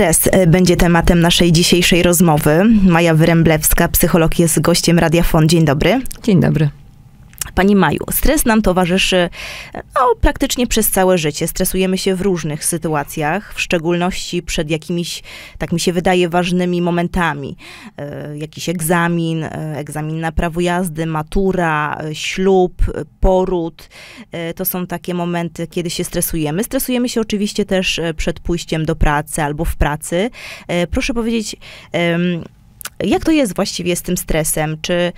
Stres e, będzie tematem naszej dzisiejszej rozmowy. Maja Wyręblewska, psycholog, jest gościem Radia Fon. Dzień dobry. Dzień dobry. Pani Maju, stres nam towarzyszy no, praktycznie przez całe życie. Stresujemy się w różnych sytuacjach, w szczególności przed jakimiś, tak mi się wydaje, ważnymi momentami. E, jakiś egzamin, e, egzamin na prawo jazdy, matura, e, ślub, poród. To są takie momenty, kiedy się stresujemy. Stresujemy się oczywiście też przed pójściem do pracy albo w pracy. Proszę powiedzieć, jak to jest właściwie z tym stresem? Czy y,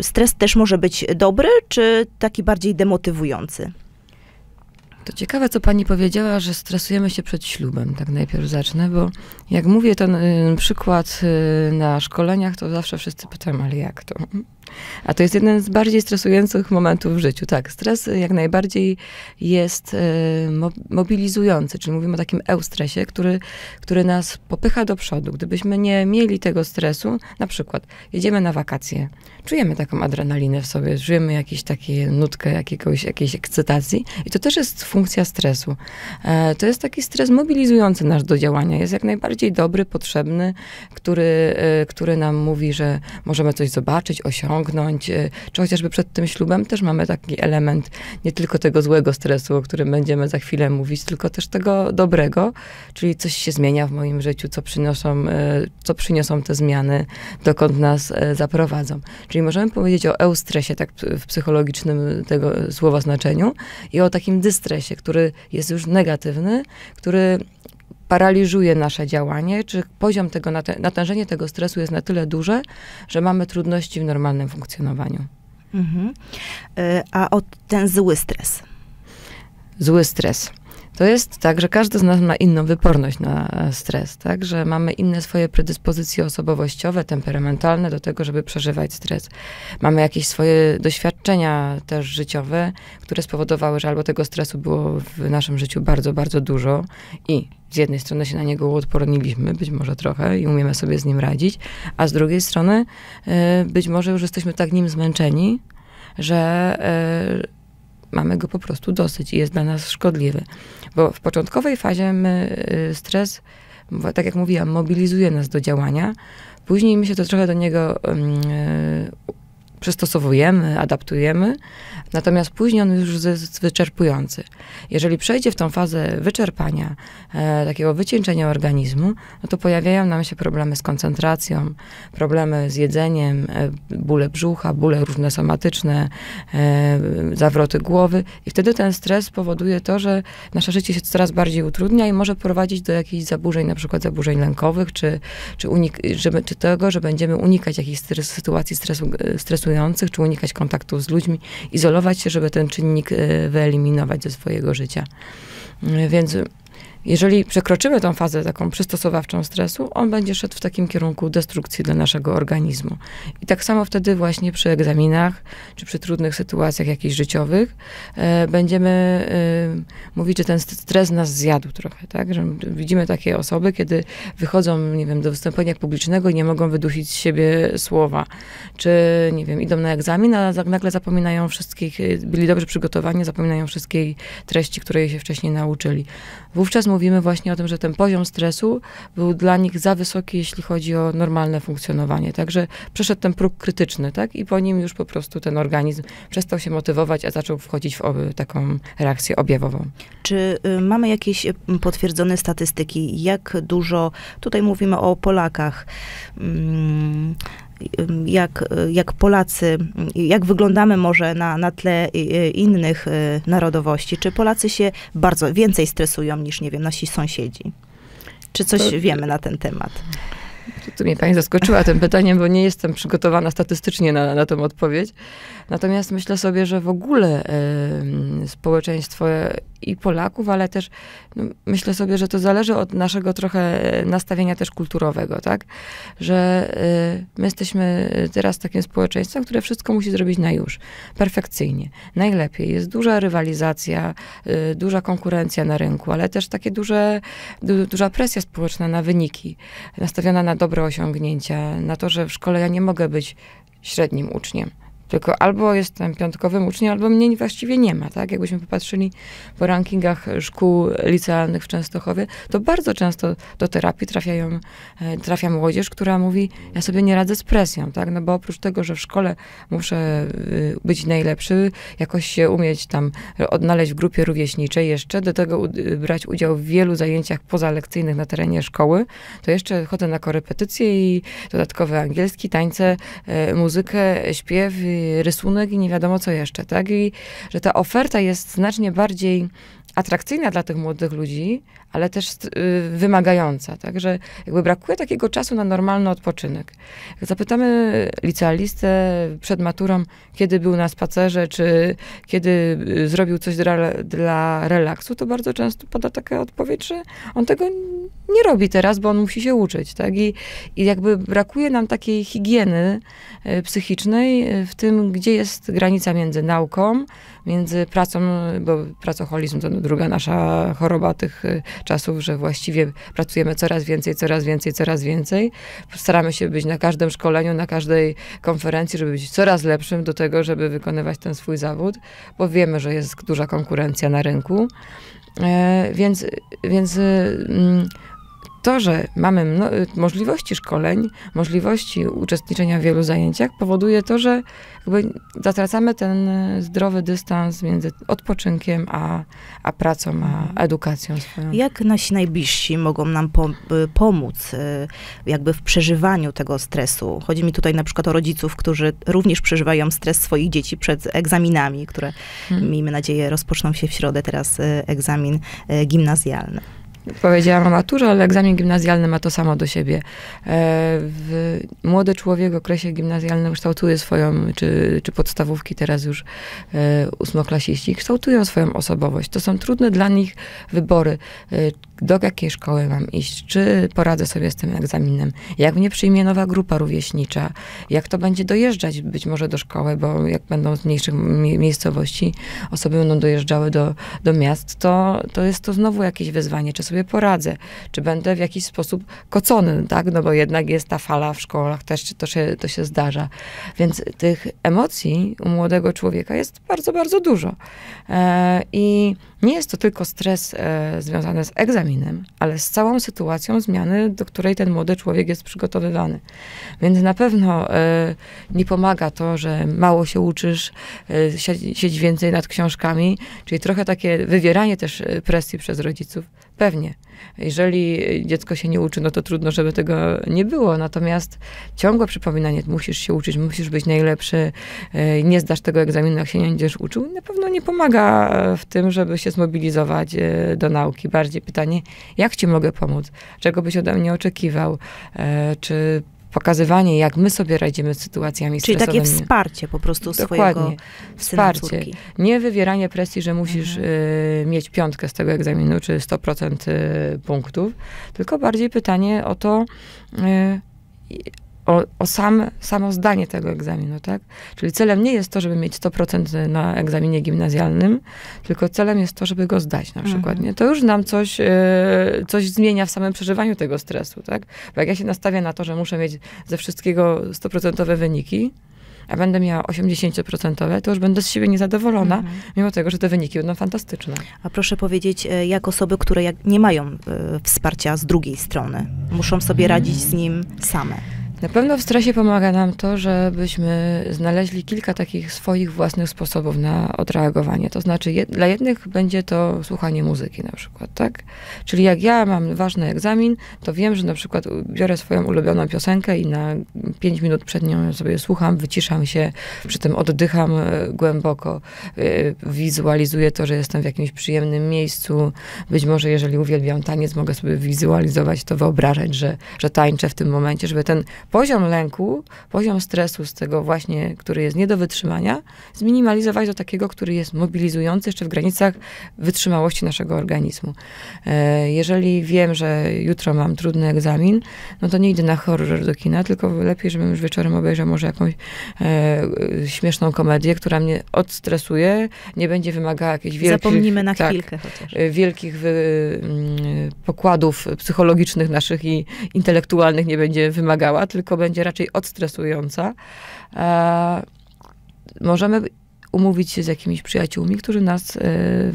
y, stres też może być dobry, czy taki bardziej demotywujący? To ciekawe, co pani powiedziała, że stresujemy się przed ślubem. Tak najpierw zacznę, bo jak mówię ten y, przykład y, na szkoleniach, to zawsze wszyscy pytają, ale jak to? A to jest jeden z bardziej stresujących momentów w życiu. Tak, stres jak najbardziej jest mo mobilizujący, czyli mówimy o takim eustresie, który, który nas popycha do przodu. Gdybyśmy nie mieli tego stresu, na przykład jedziemy na wakacje, czujemy taką adrenalinę w sobie, czujemy jakąś taką nutkę jakiegoś, jakiejś ekscytacji i to też jest funkcja stresu. E, to jest taki stres mobilizujący nas do działania. Jest jak najbardziej dobry, potrzebny, który, e, który nam mówi, że możemy coś zobaczyć, osiągnąć, e, czy chociażby przed tym ślubem też mamy taki element nie tylko tego złego stresu, o którym będziemy za chwilę mówić, tylko też tego dobrego, czyli coś się zmienia w moim życiu, co e, co przyniosą te zmiany, dokąd nas e, zaprowadzą. Czyli możemy powiedzieć o eustresie, tak w psychologicznym tego słowa znaczeniu, i o takim dystresie, który jest już negatywny, który paraliżuje nasze działanie, czy poziom tego, nat- natężenie tego stresu jest na tyle duże, że mamy trudności w normalnym funkcjonowaniu. Mhm. Y, A o ten zły stres? Zły stres. To jest tak, że każdy z nas ma inną wyporność na e, stres, tak? Że mamy inne swoje predyspozycje osobowościowe, temperamentalne do tego, żeby przeżywać stres. Mamy jakieś swoje doświadczenia też życiowe, które spowodowały, że albo tego stresu było w naszym życiu bardzo, bardzo dużo i z jednej strony się na niego uodporniliśmy, być może trochę i umiemy sobie z nim radzić, a z drugiej strony e, być może już jesteśmy tak nim zmęczeni, że e, mamy go po prostu dosyć i jest dla nas szkodliwy. Bo w początkowej fazie my y, stres, tak jak mówiłam, mobilizuje nas do działania. Później my się to trochę do niego y, przystosowujemy, adaptujemy, natomiast później on już jest wyczerpujący. Jeżeli przejdzie w tą fazę wyczerpania, e, takiego wycieńczenia organizmu, no to pojawiają nam się problemy z koncentracją, problemy z jedzeniem, e, bóle brzucha, bóle różne somatyczne, e, zawroty głowy i wtedy ten stres powoduje to, że nasze życie się coraz bardziej utrudnia i może prowadzić do jakichś zaburzeń, na przykład zaburzeń lękowych, czy, czy, unik- żeby, czy tego, że będziemy unikać jakichś stres, sytuacji stresu, e, stresujących, czy unikać kontaktów z ludźmi, izolować się, żeby ten czynnik e, wyeliminować ze swojego życia. E, Więc jeżeli przekroczymy tą fazę taką przystosowawczą stresu, on będzie szedł w takim kierunku destrukcji dla naszego organizmu. I tak samo wtedy właśnie przy egzaminach, czy przy trudnych sytuacjach jakichś życiowych, e, będziemy e, mówić, że ten st- stres nas zjadł trochę, tak? Że widzimy takie osoby, kiedy wychodzą, nie wiem, do wystąpienia publicznego i nie mogą wydusić z siebie słowa, czy, nie wiem, idą na egzamin, a nagle zapominają wszystkich, byli dobrze przygotowani, zapominają wszystkiej treści, której się wcześniej nauczyli. Wówczas mówimy właśnie o tym, że ten poziom stresu był dla nich za wysoki, jeśli chodzi o normalne funkcjonowanie. Także przeszedł ten próg krytyczny, tak? I po nim już po prostu ten organizm przestał się motywować, a zaczął wchodzić w taką reakcję objawową. Czy y, mamy jakieś y, potwierdzone statystyki, jak dużo, tutaj mówimy o Polakach, mm, jak, jak Polacy, jak wyglądamy może na, na tle innych y, narodowości? Czy Polacy się bardzo więcej stresują niż, nie wiem, nasi sąsiedzi? Czy coś To- wiemy na ten temat? Tu, mnie pani zaskoczyła tym pytaniem, bo nie jestem przygotowana statystycznie na, na tę odpowiedź. Natomiast myślę sobie, że w ogóle em, społeczeństwo i Polaków, ale też no, myślę sobie, że to zależy od naszego trochę nastawienia też kulturowego, tak? Że y, my jesteśmy teraz takim społeczeństwem, które wszystko musi zrobić na już, perfekcyjnie, najlepiej. Jest duża rywalizacja, y, duża konkurencja na rynku, ale też takie duże, du, duża presja społeczna na wyniki, nastawiona na dobre osiągnięcia, na to, że w szkole ja nie mogę być średnim uczniem. Tylko albo jestem piątkowym uczniem, albo mnie właściwie nie ma, tak? Jakbyśmy popatrzyli po rankingach szkół licealnych w Częstochowie, to bardzo często do terapii trafiają, e, trafia młodzież, która mówi, ja sobie nie radzę z presją, tak? No bo oprócz tego, że w szkole muszę y, być najlepszy, jakoś się umieć tam odnaleźć w grupie rówieśniczej jeszcze, do tego brać udział w wielu zajęciach pozalekcyjnych na terenie szkoły, to jeszcze chodzę na korepetycje i dodatkowy angielski, tańce, e, muzykę, śpiew, rysunek i nie wiadomo co jeszcze, tak? I że ta oferta jest znacznie bardziej atrakcyjna dla tych młodych ludzi, ale też y, wymagająca. Także jakby brakuje takiego czasu na normalny odpoczynek. Jak zapytamy licealistę przed maturą, kiedy był na spacerze, czy kiedy y, zrobił coś dla, dla relaksu, to bardzo często poda taka odpowiedź, że on tego nie robi teraz, bo on musi się uczyć. Tak? I, i jakby brakuje nam takiej higieny y, psychicznej w tym, gdzie jest granica między nauką, między pracą, bo pracoholizm to druga nasza choroba tych y, czasów, że właściwie pracujemy coraz więcej, coraz więcej, coraz więcej. Staramy się być na każdym szkoleniu, na każdej konferencji, żeby być coraz lepszym do tego, żeby wykonywać ten swój zawód, bo wiemy, że jest duża konkurencja na rynku. E, więc, więc mm, to, że mamy możliwości szkoleń, możliwości uczestniczenia w wielu zajęciach, powoduje to, że jakby zatracamy ten e, zdrowy dystans między odpoczynkiem a, a pracą, a mhm. edukacją swoją. Jak nasi najbliżsi mogą nam po, e, pomóc e, jakby w przeżywaniu tego stresu? Chodzi mi tutaj na przykład o rodziców, którzy również przeżywają stres swoich dzieci przed egzaminami, które hmm. miejmy nadzieję rozpoczną się w środę teraz egzamin gimnazjalny powiedziałam o maturze, ale egzamin gimnazjalny ma to samo do siebie. E, w, młody człowiek w okresie gimnazjalnym kształtuje swoją, czy, czy podstawówki teraz już e, ósmoklasiści, kształtują swoją osobowość. To są trudne dla nich wybory. Do jakiej szkoły mam iść, czy poradzę sobie z tym egzaminem, jak mnie przyjmie nowa grupa rówieśnicza, jak to będzie dojeżdżać być może do szkoły, bo jak będą z mniejszych miejscowości, osoby będą dojeżdżały do, do miast, to, to jest to znowu jakieś wyzwanie, czy sobie poradzę, czy będę w jakiś sposób kocony, tak, no bo jednak jest ta fala w szkołach, też to się, to się zdarza. Więc tych emocji u młodego człowieka jest bardzo, bardzo dużo. E, I nie jest to tylko stres e, związany z egzaminem, ale z całą sytuacją zmiany, do której ten młody człowiek jest przygotowywany. Więc na pewno e, nie pomaga to, że mało się uczysz, e, siedź, więcej nad książkami, czyli trochę takie wywieranie też e, presji przez rodziców. Pewnie. Jeżeli dziecko się nie uczy, no to trudno, żeby tego nie było. Natomiast ciągłe przypominanie, musisz się uczyć, musisz być najlepszy, e, nie zdasz tego egzaminu, jak się nie będziesz uczył, na pewno nie pomaga w tym, żeby się zmobilizować e, do nauki. Bardziej pytanie, jak ci mogę pomóc? Czego byś ode mnie oczekiwał? E, czy pokazywanie, jak my sobie radzimy z sytuacjami Czyli stresowymi. takie wsparcie po prostu Dokładnie. swojego Wsparcie. Córki. Nie wywieranie presji, że musisz mhm. y, mieć piątkę z tego egzaminu, czy 100% y, punktów, tylko bardziej pytanie o to, y, o, o sam, samo zdanie tego egzaminu, tak? Czyli celem nie jest to, żeby mieć 100% na egzaminie gimnazjalnym, tylko celem jest to, żeby go zdać na przykład, mhm. nie? To już nam coś, e, coś zmienia w samym przeżywaniu tego stresu, tak? Bo jak ja się nastawię na to, że muszę mieć ze wszystkiego 100% wyniki, a będę miała 80%, to już będę z siebie niezadowolona, mhm. mimo tego, że te wyniki będą fantastyczne. A proszę powiedzieć, e, jak osoby, które jak nie mają y, wsparcia z drugiej strony, muszą sobie radzić z nim same? Na pewno w stresie pomaga nam to, żebyśmy znaleźli kilka takich swoich własnych sposobów na odreagowanie. To znaczy, jed, dla jednych będzie to słuchanie muzyki na przykład, tak? Czyli jak ja mam ważny egzamin, to wiem, że na przykład biorę swoją ulubioną piosenkę i na 5 minut przed nią sobie słucham, wyciszam się, przy tym oddycham e, głęboko, e, wizualizuję to, że jestem w jakimś przyjemnym miejscu. Być może, jeżeli uwielbiam taniec, mogę sobie wizualizować to, wyobrażać, że, że tańczę w tym momencie, żeby ten poziom lęku, poziom stresu z tego właśnie, który jest nie do wytrzymania, zminimalizować do takiego, który jest mobilizujący jeszcze w granicach wytrzymałości naszego organizmu. E, jeżeli wiem, że jutro mam trudny egzamin, no to nie idę na horror do kina, tylko lepiej, żebym już wieczorem obejrzał może jakąś e, śmieszną komedię, która mnie odstresuje, nie będzie wymagała jakichś wielkich... Zapomnimy na tak, chwilkę chociaż. E, wielkich wy, mm, pokładów psychologicznych naszych i intelektualnych nie będzie wymagała, tylko tylko będzie raczej odstresująca. E, możemy umówić się z jakimiś przyjaciółmi, którzy nas e,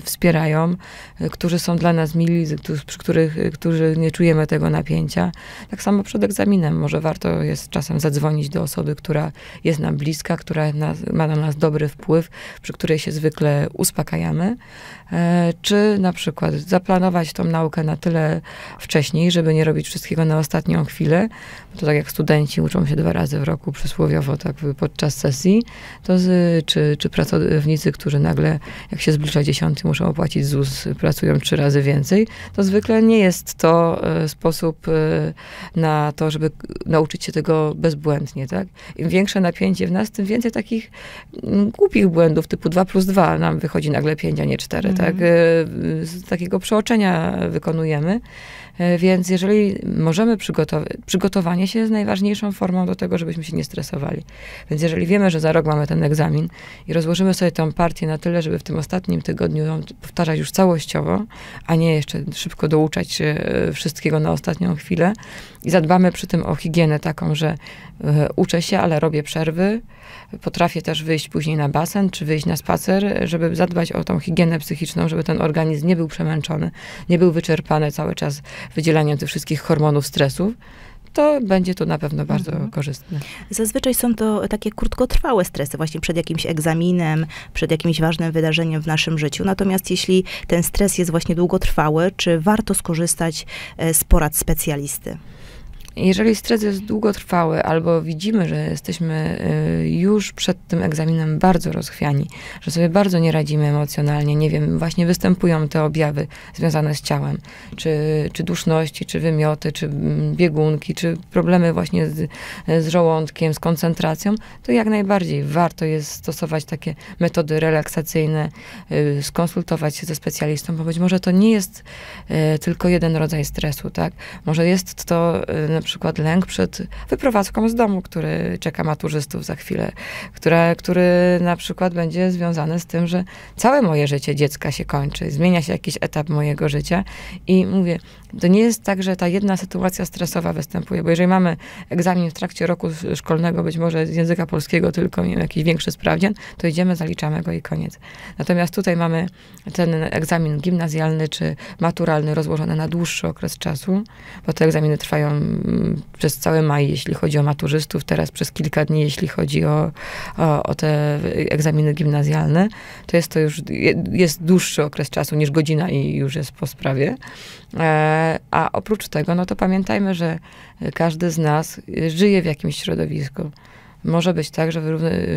wspierają, e, którzy są dla nas mili, przy których, e, którzy nie czujemy tego napięcia. Tak samo przed egzaminem. Może warto jest czasem zadzwonić do osoby, która jest nam bliska, która nas, ma na nas dobry wpływ, przy której się zwykle uspokajamy. Czy na przykład zaplanować tą naukę na tyle wcześniej, żeby nie robić wszystkiego na ostatnią chwilę. To tak jak studenci uczą się dwa razy w roku przysłowiowo, tak podczas sesji, to z, czy, czy pracownicy, którzy nagle, jak się zbliża dziesiąty, muszą opłacić ZUS, pracują trzy razy więcej, to zwykle nie jest to e, sposób e, na to, żeby nauczyć się tego bezbłędnie, tak? Im większe napięcie w nas, tym więcej takich mm, głupich błędów typu 2 plus 2 nam wychodzi nagle 5, a nie 4, tak? Mhm. E, z takiego przeoczenia wykonujemy. Więc jeżeli możemy przygotować, przygotowanie się jest najważniejszą formą do tego, żebyśmy się nie stresowali. Więc jeżeli wiemy, że za rok mamy ten egzamin i rozłożymy sobie tę partię na tyle, żeby w tym ostatnim tygodniu ją powtarzać już całościowo, a nie jeszcze szybko douczać e, wszystkiego na ostatnią chwilę. I zadbamy przy tym o higienę taką, że uczę się, ale robię przerwy, Potrafię też wyjść później na basen, czy wyjść na spacer, żeby zadbać o tą higienę psychiczną, żeby ten organizm nie był przemęczony, nie był wyczerpany cały czas wydzielaniem tych wszystkich hormonów stresów to będzie to na pewno bardzo mhm. korzystne. Zazwyczaj są to takie krótkotrwałe stresy, właśnie przed jakimś egzaminem, przed jakimś ważnym wydarzeniem w naszym życiu. Natomiast jeśli ten stres jest właśnie długotrwały, czy warto skorzystać e, z porad specjalisty? Jeżeli stres jest długotrwały, albo widzimy, że jesteśmy y, już przed tym egzaminem bardzo rozchwiani, że sobie bardzo nie radzimy emocjonalnie, nie wiem, właśnie występują te objawy związane z ciałem, czy, czy duszności, czy wymioty, czy mm, biegunki, czy problemy właśnie z, z żołądkiem, z koncentracją, to jak najbardziej warto jest stosować takie metody relaksacyjne, y, skonsultować się ze specjalistą, bo być może to nie jest y, tylko jeden rodzaj stresu, tak? Może jest to na przykład lęk przed wyprowadzką z domu, który czeka maturzystów za chwilę, które, który na przykład będzie związany z tym, że całe moje życie dziecka się kończy, zmienia się jakiś etap mojego życia i mówię, to nie jest tak, że ta jedna sytuacja stresowa występuje, bo jeżeli mamy egzamin w trakcie roku szkolnego, być może z języka polskiego tylko, nie wiem, jakiś większy sprawdzian, to idziemy, zaliczamy go i koniec. Natomiast tutaj mamy ten egzamin gimnazjalny czy maturalny rozłożony na dłuższy okres czasu, bo te egzaminy trwają przez cały maj, jeśli chodzi o maturzystów, teraz przez kilka dni, jeśli chodzi o, o, o te egzaminy gimnazjalne, to jest to już, jest dłuższy okres czasu niż godzina i już jest po sprawie. E, a oprócz tego, no to pamiętajmy, że każdy z nas żyje w jakimś środowisku. Może być tak, że,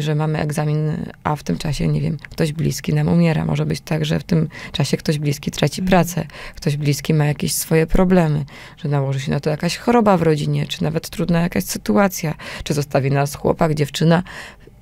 że mamy egzamin, a w tym czasie, nie wiem, ktoś bliski nam umiera. Może być tak, że w tym czasie ktoś bliski traci mhm. pracę, ktoś bliski ma jakieś swoje problemy, że nałoży się na to jakaś choroba w rodzinie, czy nawet trudna jakaś sytuacja, czy zostawi nas chłopak, dziewczyna.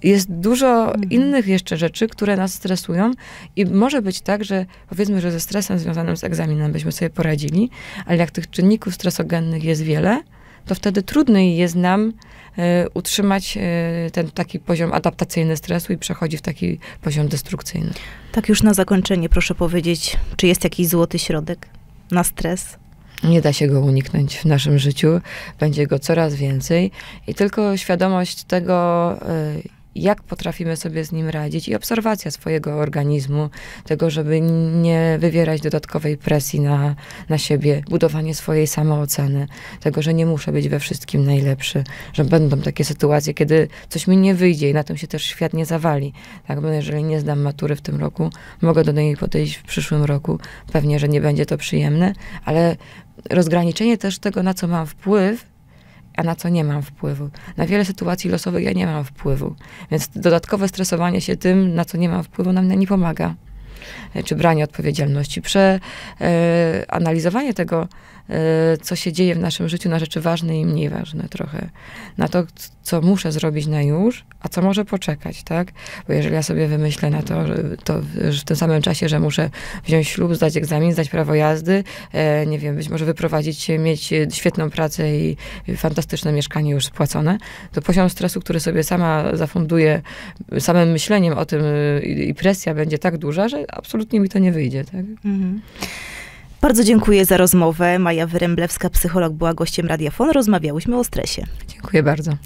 Jest dużo mhm. innych jeszcze rzeczy, które nas stresują i może być tak, że powiedzmy, że ze stresem związanym z egzaminem byśmy sobie poradzili, ale jak tych czynników stresogennych jest wiele, to wtedy trudniej jest nam y, utrzymać y, ten taki poziom adaptacyjny stresu i przechodzi w taki poziom destrukcyjny. Tak już na zakończenie proszę powiedzieć, czy jest jakiś złoty środek na stres? Nie da się go uniknąć w naszym życiu, będzie go coraz więcej i tylko świadomość tego, y, jak potrafimy sobie z nim radzić i obserwacja swojego organizmu, tego, żeby nie wywierać dodatkowej presji na, na siebie, budowanie swojej samooceny, tego, że nie muszę być we wszystkim najlepszy, że będą takie sytuacje, kiedy coś mi nie wyjdzie i na tym się też świat nie zawali. Tak, bo jeżeli nie zdam matury w tym roku, mogę do niej podejść w przyszłym roku. Pewnie, że nie będzie to przyjemne, ale rozgraniczenie też tego, na co mam wpływ, a na co nie mam wpływu. Na wiele sytuacji losowych ja nie mam wpływu. Więc dodatkowe stresowanie się tym, na co nie mam wpływu, nam nie pomaga. E, czy branie odpowiedzialności. Przeanalizowanie tego, e, co się dzieje w naszym życiu na rzeczy ważne i mniej ważne trochę. Na to, co muszę zrobić na już, a co może poczekać, tak? Bo jeżeli ja sobie wymyślę na to, że, to w tym samym czasie, że muszę wziąć ślub, zdać egzamin, zdać prawo jazdy, e, nie wiem, być może wyprowadzić się, mieć świetną pracę i fantastyczne mieszkanie już spłacone, to poziom stresu, który sobie sama zafunduję samym myśleniem o tym i presja będzie tak duża, że absolutnie mi to nie wyjdzie. Tak? Mhm. Bardzo dziękuję za rozmowę. Maja Wyręblewska, psycholog, była gościem Radiafon. Rozmawiałyśmy o stresie. Dziękuję bardzo.